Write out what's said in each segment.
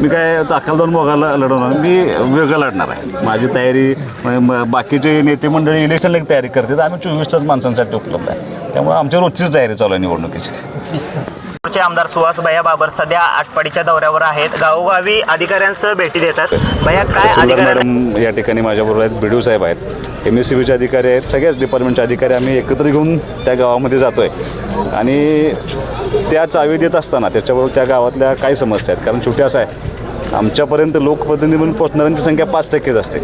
मी काय ताकल दोन मोगाला लढवणार मी वेगळं लढणार आहे. माझी तयारी बाकीचे नेते मंडळी इलेक्शनला तयारी करतात. आम्ही चोवीस तास माणसांसाठी उपलब्ध आहे. त्यामुळे आमच्या रोजचीच तयारी चालू आहे निवडणुकीची. चे आमदार सुहास भैया बाबर सध्या आटपाडीच्या दौऱ्यावर आहेत. गावोगावी अधिकाऱ्यांसह भेटी देतात. भैया काय मॅडम या ठिकाणी माझ्याबरोबर आहेत. बी साहेब आहेत. एम एस सी बीचे अधिकारी आहेत. सगळ्याच डिपार्टमेंटचे अधिकारी आम्ही एकत्र घेऊन त्या गावामध्ये जातो आहे आणि त्या चावी देत असताना त्याच्याबरोबर त्या गावातल्या काय समस्या आहेत. कारण शेवटी असं आहे आमच्यापर्यंत लोकप्रतिनिधी म्हणून पोचणाऱ्यांची संख्या पाच टक्केच असते.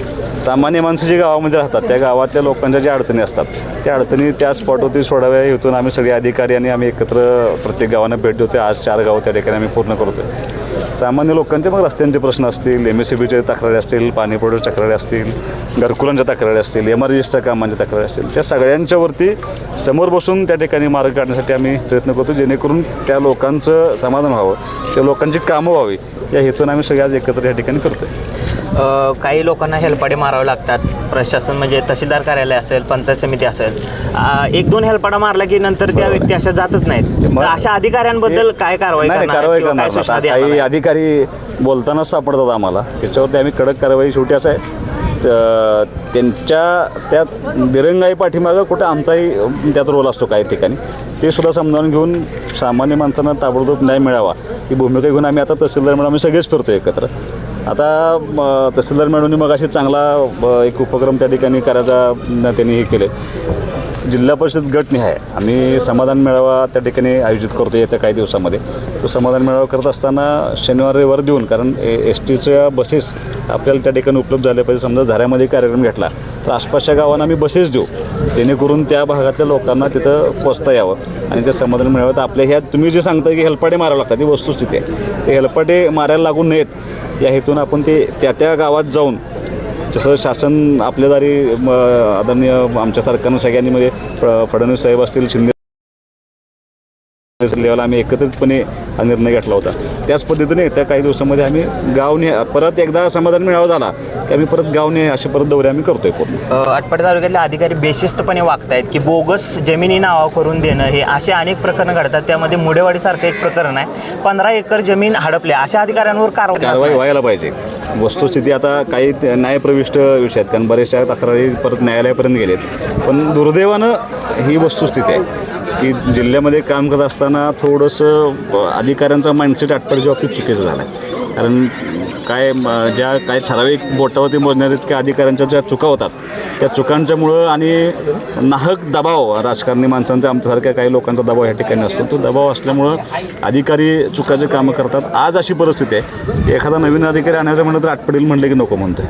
सामान्य माणसं जी गावामध्ये राहतात त्या गावातल्या लोकांच्या ज्या अडचणी असतात त्या अडचणी त्या स्पॉटवरती सोडाव्या हेतून आम्ही सगळे अधिकारी आणि आम्ही एकत्र प्रत्येक गावांना भेट देतो आज चार गावं त्या ठिकाणी आम्ही पूर्ण करतो सामान्य लोकांचे मग रस्त्यांचे प्रश्न असतील एम एस सी बीचे तक्रारी असतील पाणी पुरवठ्याच्या तक्रारी असतील घरकुलांच्या तक्रारी असतील एम आर कामांच्या तक्रारी असतील त्या सगळ्यांच्यावरती समोर बसून त्या ठिकाणी मार्ग काढण्यासाठी आम्ही प्रयत्न करतो जेणेकरून त्या लोकांचं समाधान व्हावं त्या लोकांची कामं व्हावी या हेतून आम्ही सगळे आज एकत्र या ठिकाणी करतो आहे काही लोकांना हेलपाटे मारावे लागतात. प्रशासन म्हणजे तहसीलदार कार्यालय असेल पंचायत समिती असेल. एक दोन हेलपाटा मारला की नंतर त्या व्यक्ती अशा जातच नाहीत. अशा अधिकाऱ्यांबद्दल काय कारवाई कारवाई काही? अधिकारी बोलतानाच सापडतात आम्हाला. त्याच्यावरती आम्ही कडक कारवाई शेवटी असं आहे. त्यांच्या त्या दिरंगाई पाठीमागं कुठं आमचाही त्यात रोल असतो काही ठिकाणी. ते सुद्धा समजावून घेऊन सामान्य माणसांना ताबडतोब न्याय मिळावा. ही भूमिका घेऊन आम्ही आता तहसीलदार म्हणून आम्ही सगळेच फिरतो एकत्र. आता तहसीलदार मॅडमनी मग अशी चांगला एक उपक्रम त्या ठिकाणी करायचा त्यांनी हे केले. जिल्हा परिषद गटनिहाय आम्ही समाधान मेळावा त्या ठिकाणी आयोजित करतो येत्या काही दिवसामध्ये. तो समाधान मेळावा करत असताना शनिवार रविवार देऊन कारण एस टीच्या बसेस आपल्याला त्या ठिकाणी उपलब्ध झाल्या पाहिजे. समजा झऱ्यामध्ये कार्यक्रम घेतला तर आसपासच्या गावांना आम्ही बसेस देऊ. जेणेकरून त्या भागातल्या लोकांना तिथं पोचता यावं आणि ते समाधान मिळावं तर आपल्या ह्या तुम्ही जे सांगता की हेलपाटे मारावं लागतात ती वस्तुस्थिती आहे ते हेलपाटे मारायला लागू नयेत. या हेतून आपण ते त्या त्या गावात जाऊन जसं शासन आपल्या दारी आदरणीय आमच्या सरकारनं सगळ्यांनी म्हणजे फ- फडणवीस साहेब असतील शिंदे लेवल आम्ही एकत्रितपणे हा निर्णय घेतला होता. त्याच पद्धतीने येत्या काही दिवसामध्ये आम्ही गावने परत एकदा समाधान मिळावा झाला की आम्ही परत गावने असे परत दौरे आम्ही करतोय पूर्ण. आटपाडी तालुक्यातले अधिकारी बेशिस्तपणे वागतायत की बोगस जमिनी नावा करून देणं हे असे अनेक प्रकरण घडतात. त्यामध्ये मुडेवाडीसारखं एक प्रकरण आहे. पंधरा एकर जमीन हडपले. अशा अधिकाऱ्यांवर कारवाई. व्हायला पाहिजे. वस्तुस्थिती आता काही न्यायप्रविष्ट विषय आहेत. कारण बऱ्याचशा तक्रारी परत न्यायालयापर्यंत गेलेत. पण दुर्दैवानं ही वस्तुस्थिती आहे की जिल्ह्यामध्ये काम करत असताना थोडंसं अधिकाऱ्यांचा माइंडसेट आटपाडीच्या बाबतीत चुकीचं झालं आहे कारण काय म, ज्या काही ठराविक बोटावरती मोजण्यात इतक्या अधिकाऱ्यांच्या ज्या चुका होतात त्या चुकांच्यामुळं आणि नाहक दबाव राजकारणी माणसांचा आमच्यासारख्या काही लोकांचा दबाव या ठिकाणी असतो. तो दबाव असल्यामुळं अधिकारी चुकाचे कामं करतात. आज अशी परिस्थिती आहे की एखादा नवीन अधिकारी आणायचं म्हणलं तर आटपडील म्हणलं की नको म्हणतोय.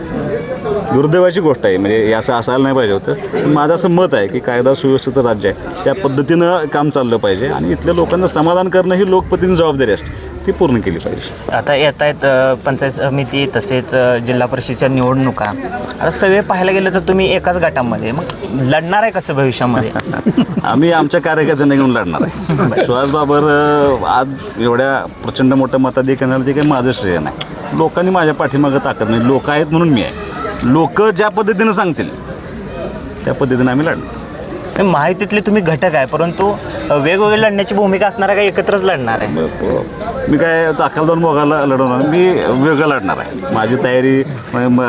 दुर्दैवाची गोष्ट आहे म्हणजे हे असं असायला नाही पाहिजे होतं. पण माझं असं मत आहे की कायदा सुव्यवस्थेचं राज्य आहे त्या पद्धतीनं काम चाललं पाहिजे आणि इथल्या लोकांना समाधान करणं ही लोकप्रतिनिधी जबाबदारी असते. ती पूर्ण केली पाहिजे. आता येत आहेत अ, पंचायत समिती तसेच अ, जिल्हा परिषदेच्या निवडणुका. आता सगळे पाहायला गेलं तर तुम्ही एकाच गटामध्ये. मग लढणार आहे कसं भविष्यामध्ये? आम्ही आमच्या कार्यकर्त्यांना घेऊन लढणार आहे. सुहास बाबर अं, आज एवढ्या प्रचंड मोठ्या मताधिकाऱ्याला ते काही माझं श्रेय नाही. लोकांनी माझ्या पाठीमागं ताकद नाही. लोक आहेत म्हणून मी आहे. लोक ज्या पद्धतीनं सांगतील त्या पद्धतीनं आम्ही लढणार. हे माहितीतले तुम्ही घटक आहे परंतु अ, वेगवेगळी लढण्याची भूमिका असणार आहे का एकत्रच लढणार आहे. मी काय अकाल दोन मोगाला लढवणार मी वेगळं लढणार आहे. माझी तयारी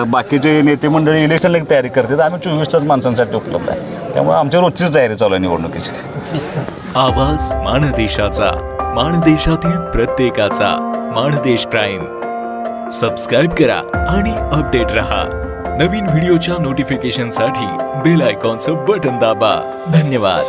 बाकीचे नेते मंडळी इलेक्शनला तयारी करतात. आम्ही चोवीस तास माणसांसाठी उपलब्ध आहे. त्यामुळे आमच्या रोजचीच तयारी चालू आहे निवडणुकीची. आवाज माणदेशाचा माणदेशातील प्रत्येकाचा माणदेश प्राईम. सबस्क्राईब करा आणि अपडेट रहा. नवीन व्हिडिओच्या नोटिफिकेशनसाठी बेल आयकॉनचं बटन दाबा. धन्यवाद.